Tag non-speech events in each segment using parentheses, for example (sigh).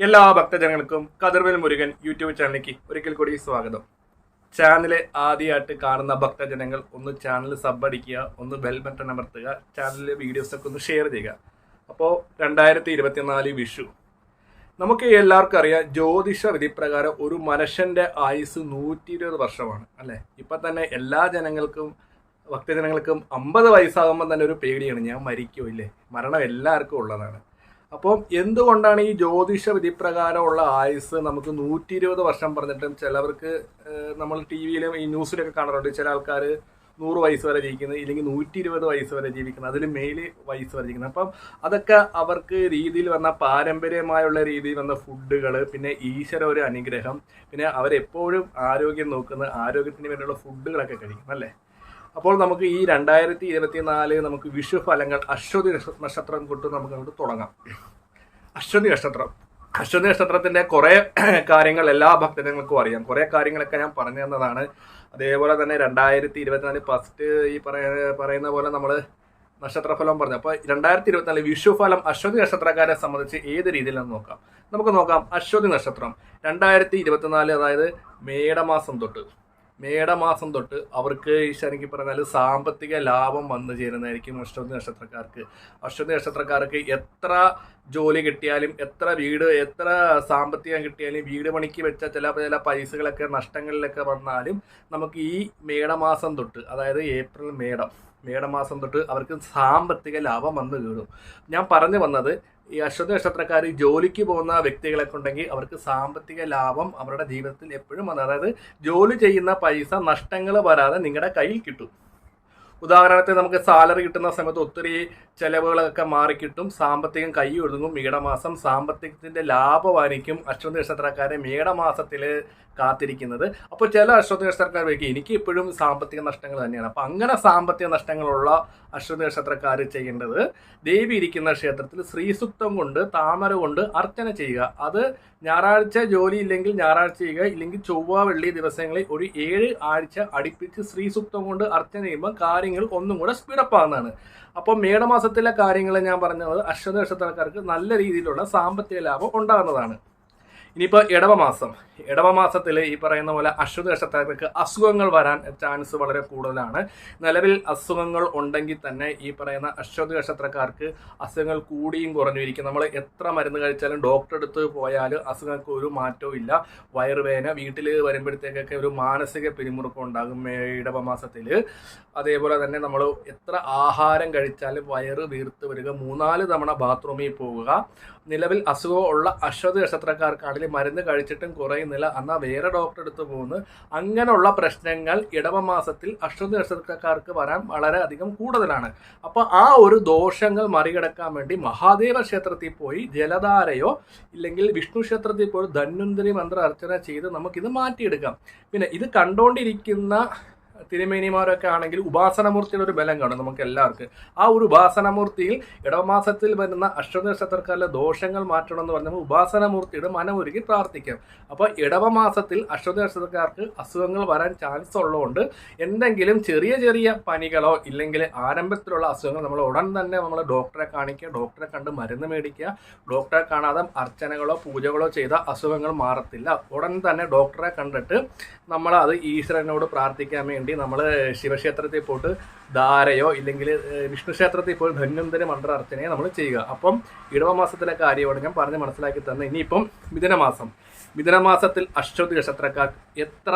എല്ലാ ഭക്തജനങ്ങൾക്കും കതിർവേൽ മുരുകൻ യൂട്യൂബ് ചാനലിലേക്ക് ഒരിക്കൽ കൂടി സ്വാഗതം. ചാനൽ ആദ്യമായിട്ട് കാണുന്ന ഭക്തജനങ്ങൾ ഒന്ന് ചാനൽ സബ് അടിക്കുക ഒന്ന് ബെൽ ബട്ടൺ അമർത്തുക ചാനലിലെ വീഡിയോസൊക്കെ ഒന്ന് ഷെയർ ചെയ്യുക. അപ്പോൾ രണ്ടായിരത്തി ഇരുപത്തിനാല് വിഷു. നമുക്ക് എല്ലാവർക്കും അറിയാം ജ്യോതിഷ വിധിപ്രകാരം ഒരു മനുഷ്യന്റെ ആയുസ് നൂറ്റി ഇരുപത് വർഷമാണ് അല്ലേ? ഇപ്പം തന്നെ എല്ലാ ജനങ്ങൾക്കും ഭക്തജനങ്ങൾക്കും അമ്പത് വയസ്സാകുമ്പോൾ തന്നെ ഒരു പേടിയാണ് ഞാൻ മരിക്കുമോ ഇല്ലേ? മരണം എല്ലാവർക്കും ഉള്ളതാണ്. അപ്പം എന്തുകൊണ്ടാണ് ഈ ജ്യോതിഷ വിധിപ്രകാരമുള്ള ആയുസ് നമുക്ക് നൂറ്റി ഇരുപത് വർഷം പറഞ്ഞിട്ടും ചിലവർക്ക് നമ്മൾ ടി വിയിലും ഈ ന്യൂസിലൊക്കെ കാണാറുണ്ട്. ചില ആൾക്കാർ നൂറ് വയസ്സ് വരെ ജീവിക്കുന്നത് ഇല്ലെങ്കിൽ നൂറ്റി ഇരുപത് വയസ്സ് വരെ ജീവിക്കുന്നത് അതിൽ മേൽ വയസ്സ് വരെ ജീവിക്കുന്നത് അപ്പം അതൊക്കെ അവർക്ക് രീതിയിൽ വന്ന പാരമ്പര്യമായുള്ള രീതിയിൽ വന്ന ഫുഡുകൾ പിന്നെ ഈശ്വര ഒരു അനുഗ്രഹം പിന്നെ അവരെപ്പോഴും ആരോഗ്യം നോക്കുന്ന ആരോഗ്യത്തിന് വേണ്ടിയുള്ള ഫുഡുകളൊക്കെ കഴിക്കും അല്ലേ? അപ്പോൾ നമുക്ക് ഈ രണ്ടായിരത്തി ഇരുപത്തി നാല് നമുക്ക് വിഷു ഫലങ്ങൾ അശ്വതി നക്ഷത്രം കൊണ്ട് നമുക്ക് അങ്ങോട്ട് തുടങ്ങാം. അശ്വതി നക്ഷത്രം. അശ്വതി നക്ഷത്രത്തിന്റെ കുറെ (clears throat) കാര്യങ്ങൾ എല്ലാ ഭക്തജനങ്ങൾക്കും അറിയാം. കുറെ കാര്യങ്ങളൊക്കെ ഞാൻ പറഞ്ഞു തന്നതാണ്. അതേപോലെ തന്നെ രണ്ടായിരത്തി ഇരുപത്തിനാല് ഫസ്റ്റ് ഈ പറയ പറയുന്ന പോലെ നമ്മൾ നക്ഷത്രഫലം പറഞ്ഞു. അപ്പോൾ രണ്ടായിരത്തി ഇരുപത്തിനാല് വിഷുഫലം അശ്വതി നക്ഷത്രക്കാരെ സംബന്ധിച്ച് ഏത് രീതിയിലാണെന്ന് നോക്കാം. നമുക്ക് നോക്കാം. അശ്വതി നക്ഷത്രം. രണ്ടായിരത്തി ഇരുപത്തിനാല് അതായത് മേടമാസം തൊട്ട്. മേടമാസം തൊട്ട് അവർക്ക് ഈ ശനിക്ക് പറഞ്ഞാൽ സാമ്പത്തിക ലാഭം വന്നു ചേരുന്നതായിരിക്കും അശ്വതി നക്ഷത്രക്കാർക്ക്. അശ്വതി നക്ഷത്രക്കാർക്ക് എത്ര ജോലി കിട്ടിയാലും എത്ര വീട് എത്ര സാമ്പത്തികം കിട്ടിയാലും വീട് പണിക്ക് വെച്ച ചില ചില പൈസകളൊക്കെ നഷ്ടങ്ങളിലൊക്കെ വന്നാലും നമുക്ക് ഈ മേടമാസം തൊട്ട് അതായത് ഏപ്രിൽ മേടം മേടമാസം തൊട്ട് അവർക്ക് സാമ്പത്തിക ലാഭം വന്നു കയറും ഞാൻ പറഞ്ഞു വന്നത് ഈ അശ്വതി നക്ഷത്രക്കാർ ജോലിക്ക് പോകുന്ന വ്യക്തികളൊക്കെ ഉണ്ടെങ്കിൽ അവർക്ക് സാമ്പത്തിക ലാഭം അവരുടെ ജീവിതത്തിൽ എപ്പോഴും വന്നത് അതായത് ജോലി ചെയ്യുന്ന പൈസ നഷ്ടങ്ങൾ വരാതെ നിങ്ങളുടെ കയ്യിൽ കിട്ടും. ഉദാഹരണത്തിന് നമുക്ക് സാലറി കിട്ടുന്ന സമയത്ത് ഒത്തിരി ചെലവുകളൊക്കെ മാറിക്കിട്ടും സാമ്പത്തികം കൈ ഒഴുങ്ങും മേടമാസം സാമ്പത്തികത്തിന്റെ ലാഭമായിരിക്കും അശ്വതി നക്ഷത്രക്കാരെ മേടമാസത്തിൽ കാത്തിരിക്കുന്നത്. അപ്പോൾ ചില അശ്വതി നക്ഷത്രക്കാർ വയ്ക്കും എനിക്ക് ഇപ്പോഴും സാമ്പത്തിക നഷ്ടങ്ങൾ തന്നെയാണ്. അപ്പോൾ അങ്ങനെ സാമ്പത്തിക നഷ്ടങ്ങളുള്ള അശ്വതി നക്ഷത്രക്കാർ ചെയ്യേണ്ടത് ദേവി ഇരിക്കുന്ന ക്ഷേത്രത്തിൽ ശ്രീസുക്തം കൊണ്ട് താമര കൊണ്ട് അർച്ചന ചെയ്യുക. അത് ഞായറാഴ്ച ജോലി ഇല്ലെങ്കിൽ ഞായറാഴ്ച ചെയ്യുക ഇല്ലെങ്കിൽ ചൊവ്വ വെള്ളി ദിവസങ്ങളിൽ ഒരു ഏഴ് ആഴ്ച അടുപ്പിച്ച് ശ്രീസുക്തം കൊണ്ട് അർച്ചന ചെയ്യുമ്പോൾ കാര്യങ്ങൾ ഒന്നും കൂടെ സ്പീഡപ്പ് ആകുന്നതാണ് അപ്പോൾ മേടമാസത്തിലെ കാര്യങ്ങൾ ഞാൻ പറഞ്ഞത് അശ്വതി നക്ഷത്രക്കാർക്ക് നല്ല രീതിയിലുള്ള സാമ്പത്തിക ലാഭം ഉണ്ടാകുന്നതാണ് ഇനിയിപ്പോൾ ഇടവമാസം. ഇടവമാസത്തിൽ ഈ പറയുന്ന പോലെ അശ്വതി അസുഖങ്ങൾ വരാൻ ചാൻസ് വളരെ കൂടുതലാണ്. നിലവിൽ അസുഖങ്ങൾ ഉണ്ടെങ്കിൽ തന്നെ ഈ പറയുന്ന അശ്വതി നക്ഷത്രക്കാർക്ക് അസുഖങ്ങൾ കൂടിയും കുറഞ്ഞിരിക്കും നമ്മൾ എത്ര മരുന്ന് കഴിച്ചാലും ഡോക്ടറെ അടുത്ത് പോയാൽ അസുഖങ്ങൾക്ക് ഒരു മാറ്റവും ഇല്ല. വയറുവേദന വീട്ടിൽ വരുമ്പോഴത്തേക്കൊക്കെ ഒരു മാനസിക പിരിമുറുക്കം ഉണ്ടാകും ഇടവമാസത്തിൽ അതേപോലെ തന്നെ നമ്മൾ എത്ര ആഹാരം കഴിച്ചാലും വയറ് വീർത്ത് വരിക. മൂന്നാൽ തവണ ബാത്റൂമിൽ പോവുക. നിലവിൽ അസുഖമുള്ള അശ്വതി നക്ഷത്രക്കാർക്കാണെങ്കിൽ മരുന്ന് കഴിച്ചിട്ടും കുറയുന്നില്ല. എന്നാൽ വേറെ ഡോക്ടർ അടുത്ത് പോകുന്നു അങ്ങനെയുള്ള പ്രശ്നങ്ങൾ ഇടവമാസത്തിൽ അശ്വതി നക്ഷത്രക്കാർക്ക് വരാൻ വളരെ അധികം കൂടുതലാണ്. അപ്പോൾ ആ ഒരു ദോഷങ്ങൾ മറികടക്കാൻ വേണ്ടി മഹാദേവ ക്ഷേത്രത്തിൽ പോയി ജലധാരയോ ഇല്ലെങ്കിൽ വിഷ്ണു ക്ഷേത്രത്തിൽ പോയി ധന്വന്തരി മന്ത്ര അർച്ചന ചെയ്ത് നമുക്കിത് മാറ്റിയെടുക്കാം. പിന്നെ ഇത് കണ്ടുകൊണ്ടിരിക്കുന്ന തിരുമേനിമാരൊക്കെ ആണെങ്കിൽ ഉപാസനമൂർത്തിയുടെ ഒരു ബലം കാണും നമുക്ക് എല്ലാവർക്കും. ആ ഒരു ഉപാസനമൂർത്തിയിൽ ഇടവമാസത്തിൽ വരുന്ന അശ്വനക്ഷത്രക്കാരിലെ ദോഷങ്ങൾ മാറ്റണം എന്ന് പറഞ്ഞാൽ ഉപാസനമൂർത്തിയുടെ മനമൊരുക്കി പ്രാർത്ഥിക്കാം. അപ്പോൾ ഇടവമാസത്തിൽ അശ്വനക്ഷത്രക്കാർക്ക് അസുഖങ്ങൾ വരാൻ ചാൻസ് ഉള്ളതുകൊണ്ട് എന്തെങ്കിലും ചെറിയ ചെറിയ പനികളോ ഇല്ലെങ്കിൽ ആരംഭത്തിലുള്ള അസുഖങ്ങൾ നമ്മൾ ഉടൻ തന്നെ നമ്മൾ ഡോക്ടറെ കാണിക്കുക ഡോക്ടറെ കണ്ട് മരുന്ന് മേടിക്കുക ഡോക്ടറെ കാണാതെ അർച്ചനകളോ പൂജകളോ ചെയ്ത അസുഖങ്ങൾ മാറത്തില്ല. ഉടൻ തന്നെ ഡോക്ടറെ കണ്ടിട്ട് നമ്മൾ അത് ഈശ്വരനോട് പ്രാർത്ഥിക്കാൻ വേണ്ടി നമ്മൾ ശിവക്ഷേത്രത്തിൽ പോയിട്ട് ധാരയോ ഇല്ലെങ്കിൽ വിഷ്ണു ക്ഷേത്രത്തിൽ പോയി ധന്വന്തര മന്ത്ര അർച്ചനയോ നമ്മൾ ചെയ്യുക. അപ്പം ഇടവമാസത്തിലെ കാര്യമാണ് ഞാൻ പറഞ്ഞ് മനസ്സിലാക്കി തന്നെ ഇനിയിപ്പം മിഥുനമാസം. മിഥുനമാസത്തിൽ അശ്വതി നക്ഷത്രക്കാർ എത്ര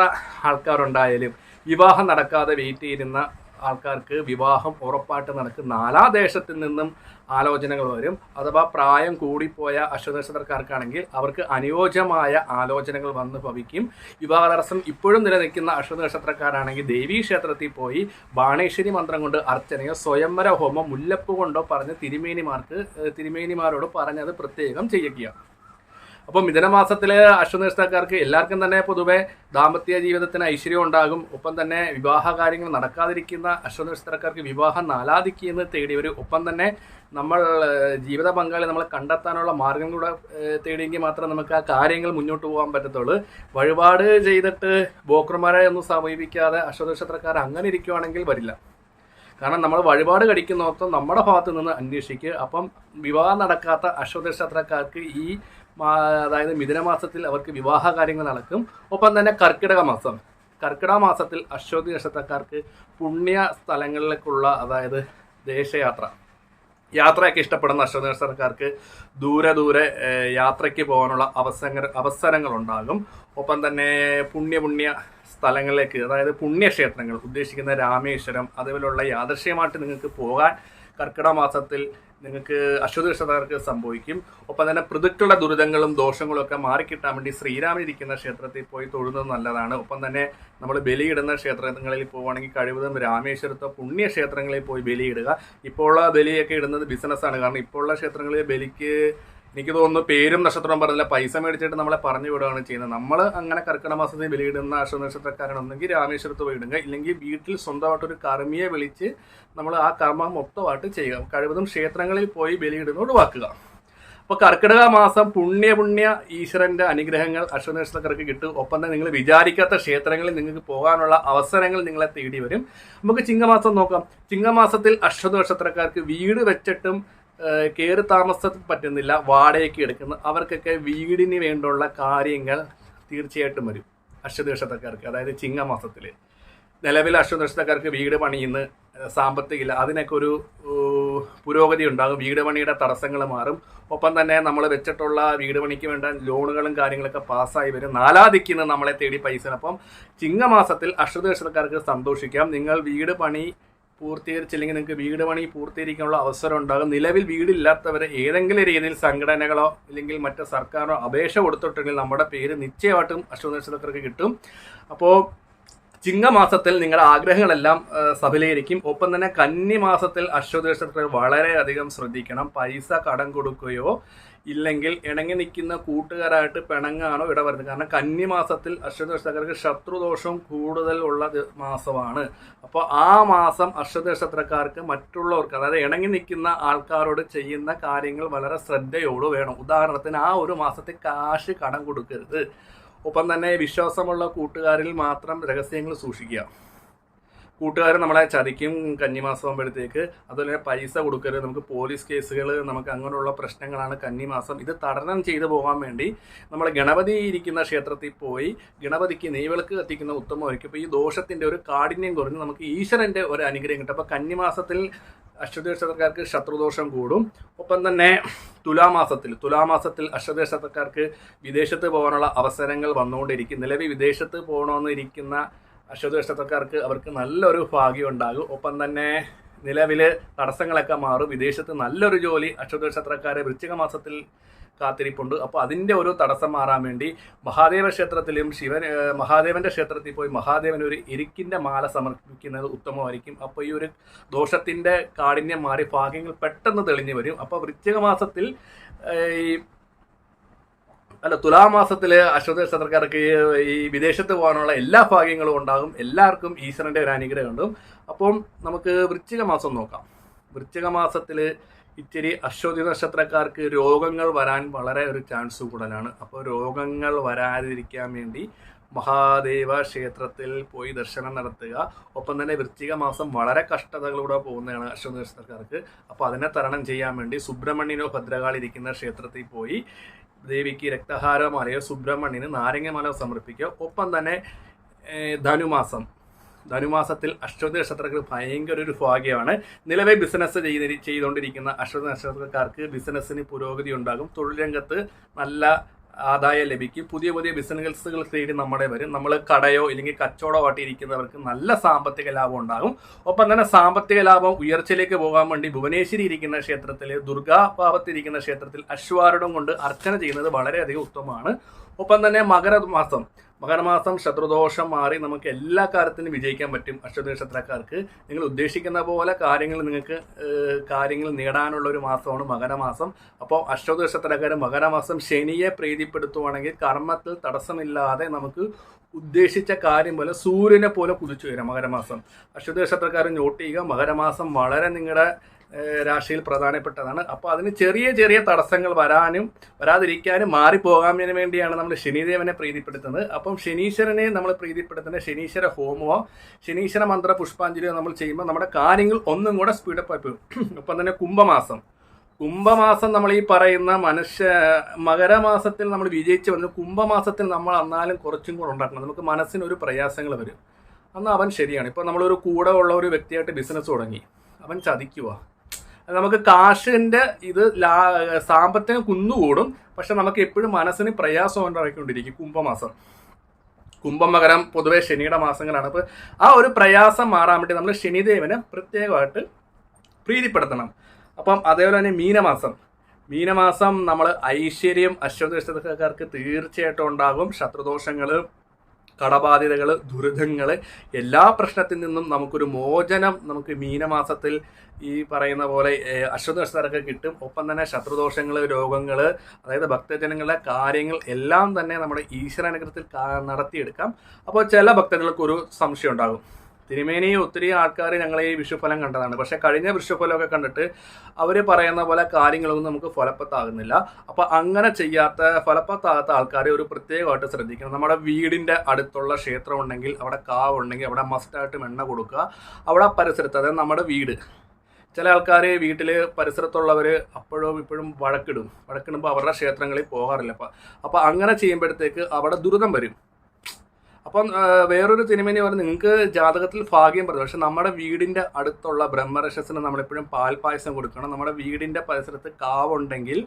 ആൾക്കാരുണ്ടായാലും വിവാഹം നടക്കാതെ വെയിറ്റ് ചെയ്യുന്ന ആൾക്കാർക്ക് വിവാഹം ഉറപ്പായിട്ട് നടക്കും. നാലാ ദേശത്തിൽ നിന്നും ആലോചനകൾ വരും. അഥവാ പ്രായം കൂടിപ്പോയ അശ്വനക്ഷത്രക്കാർക്കാണെങ്കിൽ അവർക്ക് അനുയോജ്യമായ ആലോചനകൾ വന്ന് ഭവിക്കും. വിവാഹ തടസ്സം ഇപ്പോഴും നിലനിൽക്കുന്ന അശ്വനക്ഷത്രക്കാരാണെങ്കിൽ ദേവീ ക്ഷേത്രത്തിൽ പോയി ബാണേശ്വരി മന്ത്രം കൊണ്ട് അർച്ചനയോ സ്വയംവര ഹോമം മുല്ലപ്പ് കൊണ്ടോ പറഞ്ഞ് തിരുമേനിമാർക്ക് തിരുമേനിമാരോട് പറഞ്ഞത് പ്രത്യേകം ചെയ്യിക്കുക അപ്പോൾ മിഥുനമാസത്തിലെ അശ്വനിഷ്ഠക്കാർക്ക് എല്ലാവർക്കും തന്നെ പൊതുവെ ദാമ്പത്യ ജീവിതത്തിന് ഐശ്വര്യം ഉണ്ടാകും. ഒപ്പം തന്നെ വിവാഹ കാര്യങ്ങൾ നടക്കാതിരിക്കുന്ന അശ്വനിഷ്ഠക്കാർക്ക് വിവാഹം നാലാദിക്കുന്നു തേടി വരും ഒപ്പം തന്നെ നമ്മൾ ജീവിത പങ്കാളി നമ്മൾ കണ്ടെത്താനുള്ള മാർഗം കൂടെ തേടിയെങ്കിൽ മാത്രമേ നമുക്ക് ആ കാര്യങ്ങൾ മുന്നോട്ട് പോകാൻ പറ്റത്തുള്ളൂ. വഴിപാട് ചെയ്തിട്ട് ബോക്കർമാരെ ഒന്നും സമീപിക്കാതെ അശ്വനക്ഷത്രക്കാർ അങ്ങനെ ഇരിക്കുവാണെങ്കിൽ വരില്ല. കാരണം നമ്മൾ വഴിപാട് കഴിക്കുന്നോർത്ത് നമ്മുടെ ഭാഗത്ത് നിന്ന് അന്വേഷിക്കുക അപ്പം വിവാഹം നടക്കാത്ത അശ്വനക്ഷത്രക്കാർക്ക് ഈ അതായത് മിഥുനമാസത്തിൽ അവർക്ക് വിവാഹ കാര്യങ്ങൾ നടക്കും. ഒപ്പം തന്നെ കർക്കിടക മാസം. കർക്കിടക മാസത്തിൽ അശ്വതി നക്ഷത്രക്കാർക്ക് പുണ്യ സ്ഥലങ്ങളിലേക്കുള്ള അതായത് ദേശയാത്ര. യാത്രയൊക്കെ ഇഷ്ടപ്പെടുന്ന അശ്വതി നക്ഷത്രക്കാർക്ക് ദൂരെ ദൂരെ യാത്രയ്ക്ക് പോകാനുള്ള അവസര അവസരങ്ങളുണ്ടാകും. ഒപ്പം തന്നെ പുണ്യ പുണ്യ സ്ഥലങ്ങളിലേക്ക് അതായത് പുണ്യക്ഷേത്രങ്ങൾ ഉദ്ദേശിക്കുന്ന രാമേശ്വരം അതേപോലെയുള്ള യാദൃശ്യമായിട്ട് നിങ്ങൾക്ക് പോകാൻ കർക്കിടക മാസത്തിൽ നിങ്ങൾക്ക് അശ്വതി സംഭവിക്കും. ഒപ്പം തന്നെ പൃഥുക്കളുടെ ദുരിതങ്ങളും ദോഷങ്ങളും ഒക്കെ മാറിക്കിട്ടാൻ വേണ്ടി ശ്രീരാമൻ ഇരിക്കുന്ന ക്ഷേത്രത്തിൽ പോയി തൊഴുന്നത് നല്ലതാണ്. ഒപ്പം തന്നെ നമ്മൾ ബലിയിടുന്ന ക്ഷേത്രങ്ങളിൽ പോവുകയാണെങ്കിൽ കഴിവതും രാമേശ്വരത്ത് പുണ്യക്ഷേത്രങ്ങളിൽ പോയി ബലിയിടുക. ഇപ്പോൾ ബലിയൊക്കെ ഇടുന്നത് ബിസിനസ്സാണ് കാരണം ഇപ്പോൾ ഉള്ള ക്ഷേത്രങ്ങളിൽ ബലിക്ക് എനിക്ക് തോന്നുന്നു പേരും നക്ഷത്രവും പറഞ്ഞില്ല പൈസ മേടിച്ചിട്ട് നമ്മളെ പറഞ്ഞു വിടുകയാണ് ചെയ്യുന്നത്. നമ്മൾ അങ്ങനെ കർക്കിടക മാസത്തിൽ ബലിയിടുന്ന അശ്വ നക്ഷത്രക്കാരനൊന്നെങ്കിൽ രാമേശ്വരത്ത് പോയി ഇടുക. ഇല്ലെങ്കിൽ വീട്ടിൽ സ്വന്തമായിട്ട് ഒരു കർമ്മിയെ വിളിച്ച് നമ്മൾ ആ കർമ്മം മൊത്തമായിട്ട് ചെയ്യുക. കഴിവതും ക്ഷേത്രങ്ങളിൽ പോയി ബലിയിടുന്ന ഒഴിവാക്കുക. അപ്പോൾ കർക്കിടക മാസം പുണ്യ പുണ്യ ഈശ്വരന്റെ അനുഗ്രഹങ്ങൾ അശ്വനേഷണക്കാർക്ക് കിട്ടും. ഒപ്പം തന്നെ നിങ്ങൾ വിചാരിക്കാത്ത ക്ഷേത്രങ്ങളിൽ നിങ്ങൾക്ക് പോകാനുള്ള അവസരങ്ങൾ നിങ്ങളെ തേടി വരും. നമുക്ക് ചിങ്ങമാസം നോക്കാം. ചിങ്ങമാസത്തിൽ അശ്വത നക്ഷത്രക്കാർക്ക് വീട് വെച്ചിട്ടും കയറി താമസത്തിൽ പറ്റുന്നില്ല വാടകയ്ക്ക് എടുക്കുന്ന. അവർക്കൊക്കെ വീടിന് വേണ്ടിയുള്ള കാര്യങ്ങൾ തീർച്ചയായിട്ടും വരും അശ്വതി അതായത് ചിങ്ങമാസത്തിൽ നിലവിൽ അശ്വതീക്ഷത്തക്കാർക്ക് വീട് പണിയുന്ന സാമ്പത്തിക ഇല്ല അതിനൊക്കെ ഒരു പുരോഗതി ഉണ്ടാകും. വീട് പണിയുടെ തടസ്സങ്ങൾ മാറും. ഒപ്പം തന്നെ നമ്മൾ വെച്ചിട്ടുള്ള വീട് പണിക്ക് വേണ്ട ലോണുകളും കാര്യങ്ങളൊക്കെ പാസ്സായി വരും. നാലാദിക്കുന്ന നമ്മളെ തേടി പൈസ അപ്പം ചിങ്ങമാസത്തിൽ അശ്വതി നക്ഷത്രക്കാർക്ക് സന്തോഷിക്കാം. നിങ്ങൾ വീട് പണി പൂർത്തീകരിച്ചില്ലെങ്കിൽ നിങ്ങൾക്ക് വീട് പണി പൂർത്തീകരിക്കാനുള്ള അവസരം ഉണ്ടാകും. നിലവിൽ വീടില്ലാത്തവരെ ഏതെങ്കിലും രീതിയിൽ സംഘടനകളോ അല്ലെങ്കിൽ മറ്റു സർക്കാരോ അപേക്ഷ കൊടുത്തിട്ടുണ്ടെങ്കിൽ നമ്മുടെ പേര് നിശ്ചയമായിട്ടും അശ്വതി നക്ഷത്രക്കാർക്ക് കിട്ടും. അപ്പോൾ ചിങ്ങമാസത്തിൽ നിങ്ങളുടെ ആഗ്രഹങ്ങളെല്ലാം സഫലീകരിക്കും ഒപ്പം തന്നെ കന്നിമാസത്തിൽ അശ്വതി നക്ഷത്രക്കാർ വളരെയധികം ശ്രദ്ധിക്കണം. പൈസ കടം കൊടുക്കുകയോ ഇല്ലെങ്കിൽ ഇണങ്ങി നിൽക്കുന്ന കൂട്ടുകാരായിട്ട് പിണങ്ങാനോ ഇടവരുന്നത് കാരണം കന്നിമാസത്തിൽ അശ്വതി നക്ഷത്രക്കാർക്ക് ശത്രുദോഷം കൂടുതൽ ഉള്ള മാസമാണ്. അപ്പോൾ ആ മാസം അശ്വതി മറ്റുള്ളവർക്ക് അതായത് ഇണങ്ങി നിൽക്കുന്ന ആൾക്കാരോട് ചെയ്യുന്ന കാര്യങ്ങൾ വളരെ ശ്രദ്ധയോട് വേണം. ഉദാഹരണത്തിന് ആ ഒരു മാസത്തിൽ കാശ് കടം കൊടുക്കരുത്. ഒപ്പം തന്നെ വിശ്വാസമുള്ള കൂട്ടുകാരിൽ മാത്രം രഹസ്യങ്ങൾ സൂക്ഷിക്കുക. കൂട്ടുകാർ നമ്മളെ ചതിക്കും കന്നിമാസം ആകുമ്പോഴത്തേക്ക് അതുപോലെ പൈസ കൊടുക്കരുത്. നമുക്ക് പോലീസ് കേസുകൾ നമുക്ക് അങ്ങനെയുള്ള പ്രശ്നങ്ങളാണ് കന്നിമാസം. ഇത് തടനം ചെയ്തു പോകാൻ വേണ്ടി നമ്മൾ ഗണപതി ഇരിക്കുന്ന ക്ഷേത്രത്തിൽ പോയി ഗണപതിക്ക് നെയ്വിളക്ക് കത്തിക്കുന്ന ഉത്തമമായിരിക്കും. അപ്പോൾ ഈ ദോഷത്തിന്റെ ഒരു കാഠിന്യം കുറഞ്ഞ് നമുക്ക് ഈശ്വരന്റെ ഒരു അനുഗ്രഹം കിട്ടും. അപ്പോൾ കന്നിമാസത്തിൽ അശ്വതി നക്ഷത്രക്കാർക്ക് ശത്രുദോഷം കൂടും. ഒപ്പം തന്നെ തുലാമാസത്തിൽ തുലാമാസത്തിൽ അശ്വതി നക്ഷത്രക്കാർക്ക് വിദേശത്ത് പോകാനുള്ള അവസരങ്ങൾ വന്നുകൊണ്ടിരിക്കും. നിലവിൽ വിദേശത്ത് പോകണമെന്ന് ഇരിക്കുന്ന അശ്വതി നക്ഷത്രക്കാർക്ക് അവർക്ക് നല്ലൊരു ഭാഗ്യം ഉണ്ടാകും ഒപ്പം തന്നെ നിലവിൽ തടസ്സങ്ങളൊക്കെ മാറും. വിദേശത്ത് നല്ലൊരു ജോലി അശ്വതി നക്ഷത്രക്കാരെ വൃശ്ചിക മാസത്തിൽ കാത്തിരിപ്പുണ്ട്. അപ്പോൾ അതിന്റെ ഒരു തടസ്സം മാറാൻ വേണ്ടി മഹാദേവ ക്ഷേത്രത്തിലും ശിവൻ മഹാദേവന്റെ ക്ഷേത്രത്തിൽ പോയി മഹാദേവൻ ഒരു എരിക്കിന്റെ മാല സമർപ്പിക്കുന്നത് ഉത്തമമായിരിക്കും. അപ്പോൾ ഈ ഒരു ദോഷത്തിന്റെ കാഠിന്യം മാറി ഭാഗ്യങ്ങൾ പെട്ടെന്ന് തെളിഞ്ഞു വരും. അപ്പോൾ വൃശ്ചിക മാസത്തിൽ ഈ അല്ല തുലാമാസത്തിൽ അശ്വതി നക്ഷത്രക്കാർക്ക് ഈ വിദേശത്ത് പോകാനുള്ള എല്ലാ ഭാഗ്യങ്ങളും ഉണ്ടാകും. എല്ലാവർക്കും ഈശ്വരന്റെ ഒരു അനുഗ്രഹം ഉണ്ടാകും. അപ്പം നമുക്ക് വൃശ്ചിക മാസം നോക്കാം. വൃശ്ചിക മാസത്തിൽ ഇത്തിരി അശ്വതി നക്ഷത്രക്കാർക്ക് രോഗങ്ങൾ വരാൻ വളരെ ഒരു ചാൻസ് കൂടുതലാണ്. അപ്പോൾ രോഗങ്ങൾ വരാതിരിക്കാൻ വേണ്ടി മഹാദേവ ക്ഷേത്രത്തിൽ പോയി ദർശനം നടത്തുക. ഒപ്പം തന്നെ വൃശ്ചിക മാസം വളരെ കഷ്ടതകളിലൂടെ പോകുന്നതാണ് അശ്വതി നക്ഷത്രക്കാർക്ക് അപ്പോൾ അതിനെ തരണം ചെയ്യാൻ വേണ്ടി സുബ്രഹ്മണ്യനോ ഭദ്രകാളി ഇരിക്കുന്ന ക്ഷേത്രത്തിൽ പോയി ദേവിക്ക് രക്തഹാരമാലയോ സുബ്രഹ്മണ്യന് നാരങ്ങമാല സമർപ്പിക്കുക. ഒപ്പം തന്നെ ധനുമാസം ധനുമാസത്തിൽ അശ്വതി നക്ഷത്രക്കാർക്ക് ഭയങ്കര ഒരു ഭാഗ്യമാണ്. നിലവിൽ ബിസിനസ് ചെയ്ത് ചെയ്തുകൊണ്ടിരിക്കുന്ന അശ്വതി നക്ഷത്രക്കാർക്ക് ബിസിനസ്സിന് പുരോഗതി ഉണ്ടാകും. തൊഴിൽ രംഗത്ത് നല്ല ആദായം ലഭിക്കും. പുതിയ പുതിയ ബിസിനസ്സുകൾ തേടി നമ്മുടെ വരും. നമ്മൾ കടയോ ഇല്ലെങ്കിൽ കച്ചവടമോ ആട്ടിരിക്കുന്നവർക്ക് നല്ല സാമ്പത്തിക ലാഭം ഉണ്ടാകും. ഒപ്പം തന്നെ സാമ്പത്തിക ലാഭം ഉയർച്ചയിലേക്ക് പോകാൻ വേണ്ടി ഭുവനേശ്വരി ഇരിക്കുന്ന ക്ഷേത്രത്തിൽ ദുർഗാഭാവത്തിരിക്കുന്ന ക്ഷേത്രത്തിൽ അശ്വാരുടം കൊണ്ട് അർച്ചന ചെയ്യുന്നത് വളരെയധികം ഉത്തമമാണ്. ഒപ്പം തന്നെ മകരമാസം മകരമാസം ശത്രുദോഷം മാറി നമുക്ക് എല്ലാ കാര്യത്തിനും വിജയിക്കാൻ പറ്റും അശ്വതി നക്ഷത്രക്കാർക്ക്. നിങ്ങൾ ഉദ്ദേശിക്കുന്ന പോലെ കാര്യങ്ങൾ നിങ്ങൾക്ക് കാര്യങ്ങൾ നേടാനുള്ള ഒരു മാസമാണ് മകരമാസം. അപ്പോൾ അശ്വതി നക്ഷത്രക്കാർ മകരമാസം ശനിയെ പ്രീതിപ്പെടുത്തുവാണെങ്കിൽ കർമ്മത്തിൽ തടസ്സമില്ലാതെ നമുക്ക് ഉദ്ദേശിച്ച കാര്യം പോലെ സൂര്യനെ പോലെ കുതിച്ചു വരാം മകരമാസം. അശ്വതി നക്ഷത്രക്കാർ നോട്ട് ചെയ്യുക മകരമാസം വളരെ നിങ്ങളുടെ രാശിയിൽ പ്രധാനപ്പെട്ടതാണ്. അപ്പോൾ അതിന് ചെറിയ ചെറിയ തടസ്സങ്ങൾ വരാനും വരാതിരിക്കാനും മാറിപ്പോകാൻ വേണ്ടിയാണ് നമ്മൾ ശനിദേവനെ പ്രീതിപ്പെടുത്തുന്നത്. അപ്പം ശനീശ്വരനെ നമ്മൾ പ്രീതിപ്പെടുത്തുന്ന ശനീശ്വര ഹോമമോ ശനീശ്വര മന്ത്ര പുഷ്പാഞ്ജലിയോ നമ്മൾ ചെയ്യുമ്പോൾ നമ്മുടെ കാര്യങ്ങൾ ഒന്നും കൂടെ സ്പീഡപ്പ് ആയി പോകും ഒപ്പം (clears throat) തന്നെ കുംഭമാസം. കുംഭമാസം നമ്മൾ ഈ പറയുന്ന മനുഷ്യ മകരമാസത്തിൽ നമ്മൾ വിജയിച്ചു വന്നു കുംഭമാസത്തിൽ നമ്മൾ അന്നാലും കുറച്ചും കൂടെ ഉണ്ടാക്കണം. നമുക്ക് മനസ്സിന് ഒരു പ്രയാസങ്ങൾ വരും. അന്ന് അവൻ ശരിയാണ്. ഇപ്പം നമ്മളൊരു കൂടെ ഉള്ള ഒരു വ്യക്തിയായിട്ട് ബിസിനസ് തുടങ്ങി. അവൻ ചതിക്കുക നമുക്ക് കാശിന്റെ ഇത് ലാ സാമ്പത്തികം കുന്നുകൂടും. പക്ഷെ നമുക്ക് എപ്പോഴും മനസ്സിന് പ്രയാസം ഉണ്ടാക്കിക്കൊണ്ടിരിക്കും കുംഭമാസം. കുംഭം മകരം പൊതുവെ ശനിയുടെ മാസങ്ങളാണ്. അപ്പോൾ ആ ഒരു പ്രയാസം മാറാൻ വേണ്ടി നമ്മൾ ശനിദേവനെ പ്രത്യേകമായിട്ട് പ്രീതിപ്പെടുത്തണം. അപ്പം അതേപോലെ തന്നെ മീനമാസം. മീനമാസം നമ്മൾ ഐശ്വര്യം അശ്വതിഷ്ടക്കാർക്ക് തീർച്ചയായിട്ടും ഉണ്ടാകും. ശത്രുദോഷങ്ങൾ കടബാധ്യതകൾ ദുരിതങ്ങൾ എല്ലാ പ്രശ്നത്തിൽ നിന്നും നമുക്കൊരു മോചനം നമുക്ക് മീനമാസത്തിൽ ഈ പറയുന്ന പോലെ അശ്വതകാർക്ക് കിട്ടും. ഒപ്പം തന്നെ ശത്രുദോഷങ്ങൾ രോഗങ്ങൾ അതായത് ഭക്തജനങ്ങളുടെ കാര്യങ്ങൾ എല്ലാം തന്നെ നമ്മുടെ ഈശ്വരാനുഗ്രഹത്തിൽ നടത്തിയെടുക്കാം. അപ്പോൾ ചില ഭക്തജനങ്ങൾക്ക് ഒരു സംശയം ഉണ്ടാകും. തിരുമേനി ഒത്തിരി ആൾക്കാർ ഞങ്ങൾ ഈ വിഷുഫലം കണ്ടതാണ്. പക്ഷെ കഴിഞ്ഞ വിഷുഫലമൊക്കെ കണ്ടിട്ട് അവർ പറയുന്ന പോലെ കാര്യങ്ങളൊന്നും നമുക്ക് ഫലപ്പത്താകുന്നില്ല അപ്പോൾ അങ്ങനെ ചെയ്യാത്ത ഫലപ്പത്താകാത്ത ആൾക്കാരെ ഒരു പ്രത്യേകമായിട്ട് ശ്രദ്ധിക്കണം. നമ്മുടെ വീടിന്റെ അടുത്തുള്ള ക്ഷേത്രം ഉണ്ടെങ്കിൽ അവിടെ കാവ് ഉണ്ടെങ്കിൽ അവിടെ മസ്റ്റായിട്ടും എണ്ണ കൊടുക്കുക. അവിടെ പരിസരത്ത് അതായത് നമ്മുടെ വീട്. ചില ആൾക്കാർ വീട്ടിൽ പരിസരത്തുള്ളവർ അപ്പോഴും ഇപ്പോഴും വഴക്കിടും. വഴക്കിടുമ്പോൾ അവരുടെ ക്ഷേത്രങ്ങളിൽ പോകാറില്ല. അപ്പം അപ്പം അങ്ങനെ ചെയ്യുമ്പോഴത്തേക്ക് അവിടെ ദുരിതം വരും. അപ്പം വേറൊരു വേറൊരു തിരുമേനി പറഞ്ഞു നിങ്ങൾക്ക് ജാതകത്തിൽ ഭാഗ്യം പറഞ്ഞു പക്ഷെ നമ്മുടെ വീടിന്റെ അടുത്തുള്ള ബ്രഹ്മരക്ഷസിന് നമ്മളെപ്പോഴും പാൽപ്പായസം കൊടുക്കണം. നമ്മുടെ വീടിന്റെ പരിസരത്ത് കാവുണ്ടെങ്കിൽ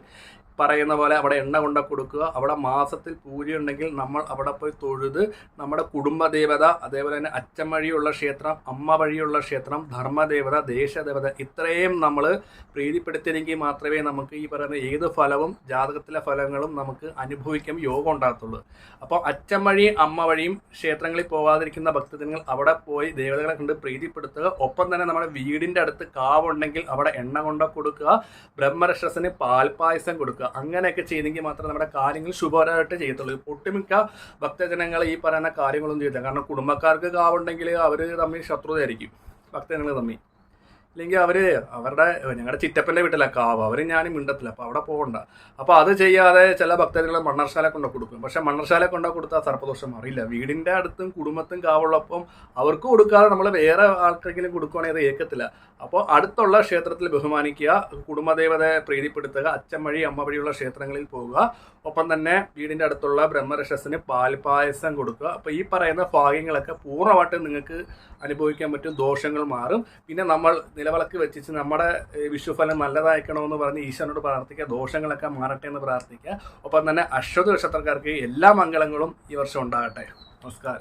പറയുന്ന പോലെ അവിടെ എണ്ണ കൊണ്ട കൊടുക്കുക. അവിടെ മാസത്തിൽ പൂജയുണ്ടെങ്കിൽ നമ്മൾ അവിടെ പോയി തൊഴുത് നമ്മുടെ കുടുംബദേവത അതേപോലെ തന്നെ അച്ഛൻ വഴിയുള്ള ക്ഷേത്രം അമ്മ വഴിയുള്ള ക്ഷേത്രം ധർമ്മദേവത ദേശദേവത ഇത്രയും നമ്മൾ പ്രീതിപ്പെടുത്തിയെങ്കിൽ മാത്രമേ നമുക്ക് ഈ പറയുന്ന ഏത് ഫലവും ജാതകത്തിലെ ഫലങ്ങളും നമുക്ക് അനുഭവിക്കാൻ യോഗം ഉണ്ടാകത്തുള്ളൂ. അപ്പോൾ അച്ഛൻ വഴിയും അമ്മ വഴിയും ക്ഷേത്രങ്ങളിൽ പോകാതിരിക്കുന്ന ഭക്തജനങ്ങൾ അവിടെ പോയി ദേവതകളെ കണ്ട് പ്രീതിപ്പെടുത്തുക. ഒപ്പം തന്നെ നമ്മുടെ വീടിന്റെ അടുത്ത് കാവുണ്ടെങ്കിൽ അവിടെ എണ്ണ കൊണ്ട കൊടുക്കുക. ബ്രഹ്മരക്ഷസിന് പാൽപ്പായസം കൊടുക്കുക. അങ്ങനെയൊക്കെ ചെയ്തെങ്കിൽ മാത്രമേ നമ്മുടെ കാര്യങ്ങൾ ശുഭകരമായിട്ട് ചെയ്യത്തുള്ളൂ. ഒട്ടുമിക്ക ഭക്തജനങ്ങൾ ഈ പറയുന്ന കാര്യങ്ങളൊന്നും ചെയ്തില്ല കാരണം കുടുംബക്കാർക്ക് കാവുണ്ടെങ്കിൽ അവർ തമ്മിൽ ശത്രുതയായിരിക്കും. ഭക്തജനങ്ങൾ തമ്മിൽ. ഇല്ലെങ്കിൽ അവർ അവരുടെ ഞങ്ങളുടെ ചിറ്റപ്പന്റെ വീട്ടിലെ കാവ്. അവർ ഞാനും മിണ്ടത്തില്ല. അപ്പോൾ അവിടെ പോകണ്ട അപ്പോൾ അത് ചെയ്യാതെ ചില ഭക്തജനങ്ങൾ മണ്ണർശാല കൊണ്ട കൊടുക്കും. പക്ഷെ മണ്ണർശാല കൊണ്ട കൊടുത്താൽ സർപ്പദോഷം അറിയില്ല വീടിന്റെ അടുത്തും കുടുംബത്തും കാവുള്ളപ്പം അവർക്ക് കൊടുക്കാതെ നമ്മൾ വേറെ ആൾക്കെങ്കിലും കൊടുക്കുകയാണെങ്കിൽ അത് ഏക്കത്തില്ല അപ്പോൾ അടുത്തുള്ള ക്ഷേത്രത്തിൽ ബഹുമാനിക്കുക കുടുംബദേവതയെ പ്രീതിപ്പെടുത്തുക അച്ഛൻ വഴി അമ്മ വഴിയുള്ള ക്ഷേത്രങ്ങളിൽ പോവുക. ഒപ്പം തന്നെ വീടിന്റെ അടുത്തുള്ള ബ്രഹ്മരക്ഷസിന് പാൽപായസം കൊടുക്കുക. അപ്പോൾ ഈ പറയുന്ന ഭാഗ്യങ്ങളൊക്കെ പൂർണമായിട്ടും നിങ്ങൾക്ക് അനുഭവിക്കാൻ പറ്റും ദോഷങ്ങൾ മാറും. പിന്നെ നമ്മൾ നിലവിളക്ക് വെച്ചിട്ട് നമ്മുടെ വിഷുഫലം നല്ലതായിക്കണമെന്ന് പറഞ്ഞ് ഈശ്വരനോട് പ്രാർത്ഥിക്കുക ദോഷങ്ങളൊക്കെ മാറട്ടെ എന്ന് പ്രാർത്ഥിക്കുക. ഒപ്പം തന്നെ അശ്വത നക്ഷത്രക്കാർക്ക് എല്ലാ മംഗളങ്ങളും ഈ വർഷം ഉണ്ടാകട്ടെ. നമസ്കാരം.